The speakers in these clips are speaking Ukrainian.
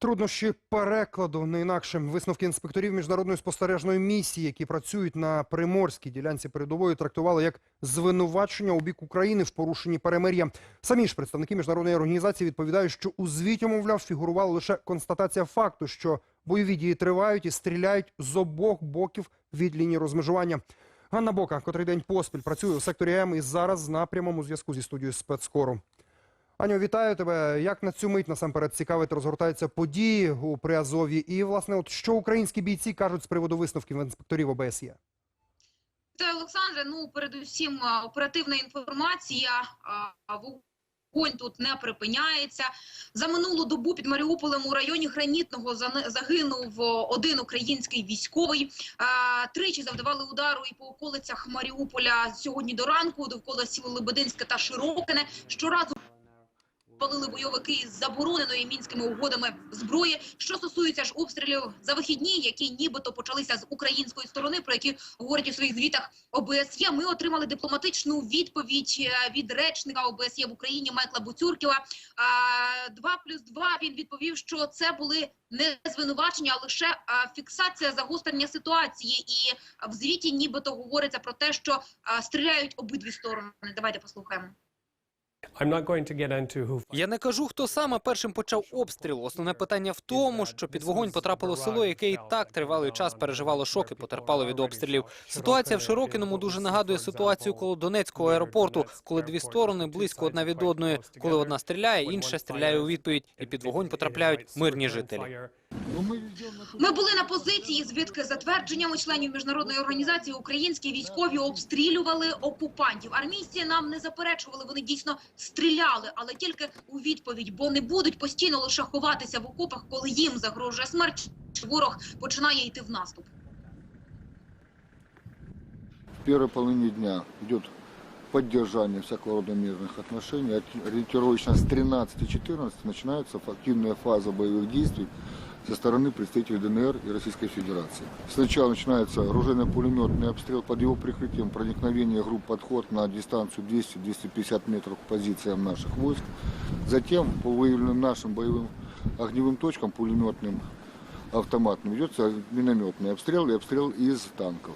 Труднощі перекладу не інакше висновки інспекторів міжнародної спостережної місії, які працюють на приморській ділянці передової, трактували як звинувачення у бік України в порушенні перемир'я. Самі ж представники міжнародної організації відповідають, що у звіті, мовляв, фігурувала лише констатація факту, що бойові дії тривають і стріляють з обох боків від лінії розмежування. Ганна Бока, котрий день поспіль працює у секторі М і зараз на прямому зв'язку зі студією спецкору. Аню, вітаю тебе. Як на цю мить насамперед цікавить розгортаються події у Приазові? І, власне, от що українські бійці кажуть з приводу висновків інспекторів ОБСЄ? Вітаю, Олександре. Ну, передусім, оперативна інформація. а, Вогонь тут не припиняється. За минулу добу під Маріуполем у районі Гранітного загинув один український військовий. Тричі завдавали удару і по околицях Маріуполя сьогодні до ранку, довкола сіл Лебединське та Широкине. Щоразу палили бойовики із забороненої мінськими угодами зброї. Що стосується ж обстрілів за вихідні, які нібито почалися з української сторони, про які говорять у своїх звітах ОБСЄ, ми отримали дипломатичну відповідь е, від речника ОБСЄ в Україні Майкла Буцюрківа. Два плюс два він відповів, що це були не звинувачення, а лише фіксація загострення ситуації. І в звіті нібито говориться про те, що стріляють обидві сторони. Давайте послухаємо. Я не кажу, хто саме першим почав обстріл. Основне питання в тому, що під вогонь потрапило село, яке і так тривалий час переживало шок і потерпало від обстрілів. Ситуація в Широкиному дуже нагадує ситуацію коло Донецького аеропорту, коли дві сторони близько одна від одної. Коли одна стріляє, інша стріляє у відповідь, і під вогонь потрапляють мирні жителі. Ми були на позиції, звідки за твердженнями членів міжнародної організації українські військові обстрілювали окупантів. Армійці нам не заперечували, вони дійсно стріляли, але тільки у відповідь, бо не будуть постійно лише ховатися в окопах, коли їм загрожує смерть. чи Ворог починає йти в наступ. В первой половине дня идет поддержание всякого рода мирных отношений. Ори- Ориентировочно с 13-14 начинается активная фаза боевых действий со стороны представителей ДНР и Российской Федерации. Сначала начинается оружейно-пулеметный обстрел под его прикрытием, проникновение групп подход на дистанцию 200-250 метров к позициям наших войск. Затем по выявленным нашим боевым огневым точкам пулеметным автоматным ведется минометный обстрел и обстрел из танков.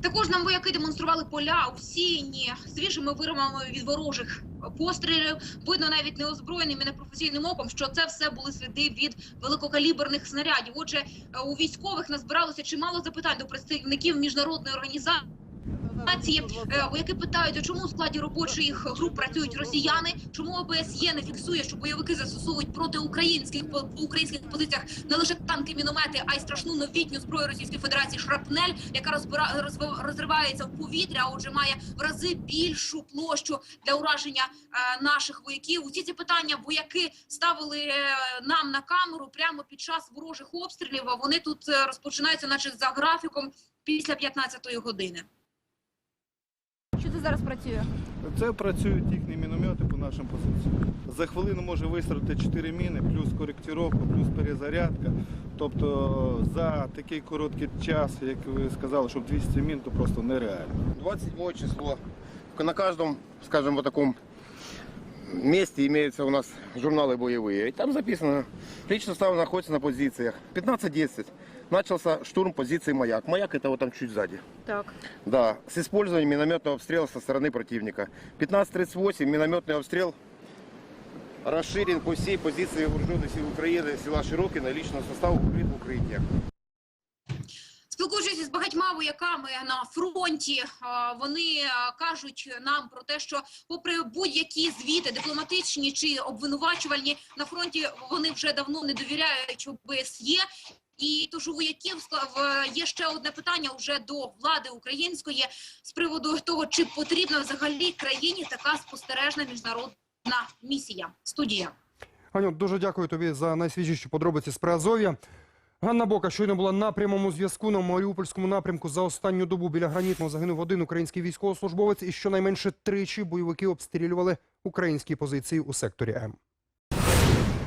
Також нам вояки демонстрували поля усіяні свіжими виробами від ворожих пострілів. Видно навіть неозброєним і непрофесійним оком, що це все були сліди від великокаліберних снарядів. Отже, у військових назбиралося чимало запитань до представників міжнародної організації. Е, Вояки питають, чому у складі робочих груп працюють росіяни? Чому ОБСЄ не фіксує, що бойовики застосовують проти українських по українських позиціях не лише танки, міномети, а й страшну новітню зброю Російської Федерації шрапнель, яка розбира розривається в повітря, а отже має в рази більшу площу для ураження е, наших вояків. Усі ці питання вояки ставили е, нам на камеру прямо під час ворожих обстрілів. А вони тут розпочинаються, наче за графіком, після 15-ї години. Це зараз працює? Це працюють їхні міномети по нашим позиціям. За хвилину може вистрілити 4 міни, плюс коректіровка, плюс перезарядка. Тобто за такий короткий час, як ви сказали, щоб 200 мін, то просто нереально. 27 число. На кожному, скажімо, вот таком месте имеются у нас журналы боевые. И там записано, личный состав находится на позициях. 15-10. Начался штурм позиции «Маяк». «Маяк» это вот там чуть сзади. Так. Да, с использованием минометного обстрела со стороны противника. 15.38 минометный обстрел расширен по всей позиции вооруженных сил Украины, села Широкино, личного состава укрыт в укрытиях. Спілкуючись із багатьма вояками на фронті, вони кажуть нам про те, що, попри будь-які звіти, дипломатичні чи обвинувачувальні, на фронті вони вже давно не довіряють ОБСЄ. І тож у вояків скла- є ще одне питання вже до влади української з приводу того, чи потрібна взагалі країні така спостережна міжнародна місія. Студія. Аню, дуже дякую тобі за найсвіжіші подробиці з Приазов'я. Ганна Бока щойно була на прямому зв'язку на Маріупольському напрямку. За останню добу біля гранітного загинув один український військовослужбовець і щонайменше тричі бойовики обстрілювали українські позиції у секторі М.